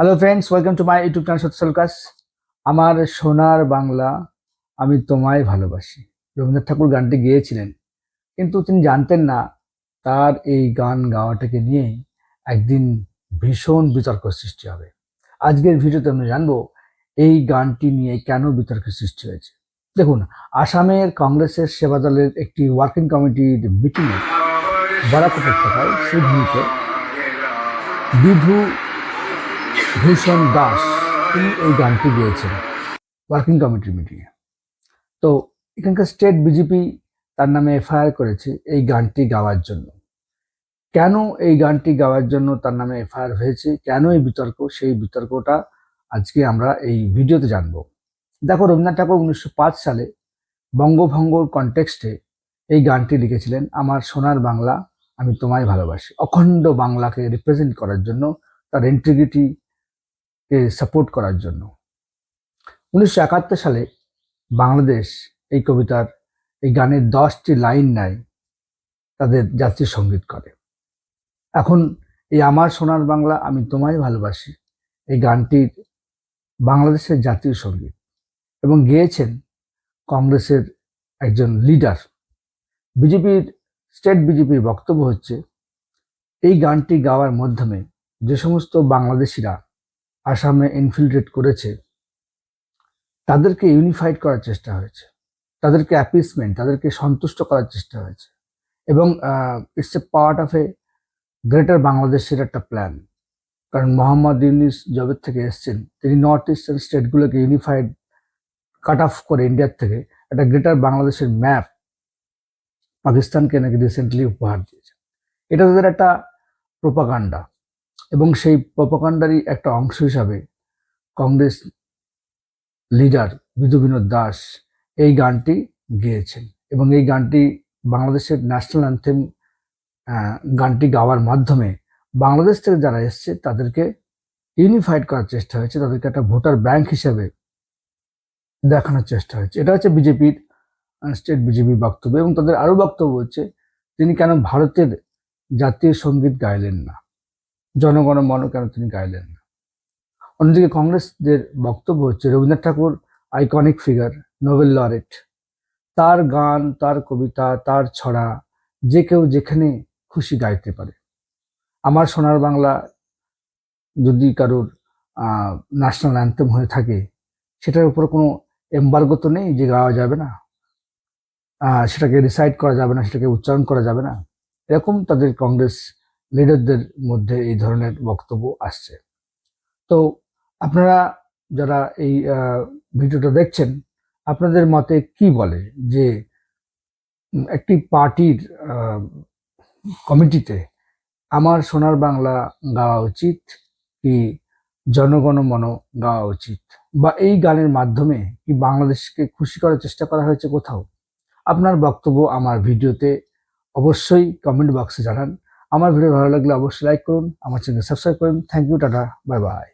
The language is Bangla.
Hello friends welcome to my YouTube channel সৎসলকাস আমার সোনার বাংলা আমি তোমায় ভালোবাসি। রবীন্দ্রনাথ ঠাকুর গানটি গেয়েছিলেন, কিন্তু তিনি জানতেন না তার এই গান গাওয়াটাকে নিয়েই একদিন ভীষণ বিতর্ক সৃষ্টি হবে। আজকের ভিডিওতে আমরা জানব, এই গানটি নিয়ে কেন বিতর্কের সৃষ্টি হয়েছে? দেখুন, আসামের কংগ্রেসের সেবা দলের একটি ওয়ার্কিং কমিটির মিটিংয়ে বরাক উপত্যকায় শ্রীভূমিতে বিধু ভূষণ দাস, তিনি এই গানটি গেয়েছেন ওয়ার্কিং কমিটির মিটিংয়ে তো এখানকার স্টেট বিজেপি তার নামে এফআইআর করেছে এই গানটি গাওয়ার জন্য। কেন এই গানটি গাওয়ার জন্য তার নামে এফআইআর হয়েছে? কেন এই বিতর্ক? সেই বিতর্কটা আজকে আমরা এই ভিডিওতে জানব। দেখো রবীন্দ্রনাথ ঠাকুর উনিশশো পাঁচ সালে বঙ্গভঙ্গর কনটেক্সটে এই গানটি লিখেছিলেন, আমার সোনার বাংলা আমি তোমায় ভালোবাসি। অখণ্ড বাংলাকে রিপ্রেজেন্ট করার জন্য তার ইন্টিগ্রিটি সাপোর্ট করার জন্য। উনিশশো একাত্তর সালে বাংলাদেশ এই কবিতার, এই গানের দশটি লাইন নেয়, তাদের জাতীয় সংগীত করে। এখন এই আমার সোনার বাংলা আমি তোমায় ভালোবাসি, এই গানটির বাংলাদেশের জাতীয় সংগীত এবং গেয়েছেন কংগ্রেসের একজন লিডার বিজেপির স্টেট বিজেপির বক্তব্য হচ্ছে, এই গানটি গাওয়ার মাধ্যমে যে সমস্ত বাংলাদেশিরা আসামে ইনফিল্ট্রেট করেছে, তাদেরকে ইউনিফাইড করার চেষ্টা হয়েছে, তাদেরকে অ্যাপিসমেন্ট তাদেরকে সন্তুষ্ট করার চেষ্টা হয়েছে এবং it's a part of a greater বাংলাদেশের একটা প্ল্যান কারণ মোহাম্মদ ইউনিস জবের থেকে এসছেন, তিনি নর্থ ইস্টার্ন স্টেটগুলোকে ইউনিফাইড কাট অফ করে ইন্ডিয়ার থেকে একটা গ্রেটার বাংলাদেশের ম্যাপ পাকিস্তানকে নাকি রিসেন্টলি উপহার দিয়েছে। এটা তাদের একটা প্রোপাগান্ডা এবং সেই প্রপাকাণ্ডারই একটা অংশ হিসাবে কংগ্রেস লিডার বিধু বিনোদ দাস এই গানটি গেয়েছেন এবং এই গানটি বাংলাদেশের ন্যাশনাল অ্যান্থেম গানটি গাওয়ার মাধ্যমে বাংলাদেশ থেকে যারা এসছে তাদেরকে ইউনিফাইড করার চেষ্টা হয়েছে, তাদেরকে একটা ভোটার ব্যাংক হিসেবে দেখানোর চেষ্টা হয়েছে। এটা হচ্ছে বিজেপির স্টেট বিজেপির বক্তব্য এবং তাদের আরও বক্তব্য হচ্ছে, তিনি কেন ভারতের জাতীয় সংগীত গাইলেন না? জনগণ মন কেন তিনি গাইলেন না? অন্যদিকে কংগ্রেসদের বক্তব্য হচ্ছে, Rabindranath Thakur iconic figure Nobel laureate তার গান, তার কবিতা, তার ছড়া, যে কেউ যেখানে খুশি গাইতে পারে। আমার সোনার বাংলা যদি কারোর ন্যাশনাল অ্যান্থেম হয়ে থাকে, সেটার উপর কোনো এম্বার্গো তো নেই যে গাওয়া যাবে না? সেটাকে রিসাইড করা যাবে না, সেটাকে উচ্চারণ করা যাবে না? এরকম তাদের কংগ্রেস লিডারদের মধ্যে এই ধরনের বক্তব্য আসছে। তো আপনারা যারা এই ভিডিওটা দেখছেন, আপনাদের মতে কি বলে যে একটি পার্টির কমিটিতে আমার সোনার বাংলা গাওয়া উচিত কি জনগণ মন গাওয়া উচিত? বা এই গানের মাধ্যমে কি বাংলাদেশকে খুশি করার চেষ্টা করা হয়েছে কোথাও? আপনার বক্তব্য আমার ভিডিওতে অবশ্যই কমেন্ট বক্সে জানান। আমার ভিডিও ভালো লাগলে অবশ্যই লাইক করুন, আমার চ্যানেল সাবস্ক্রাইব করুন। Thank you tata bye bye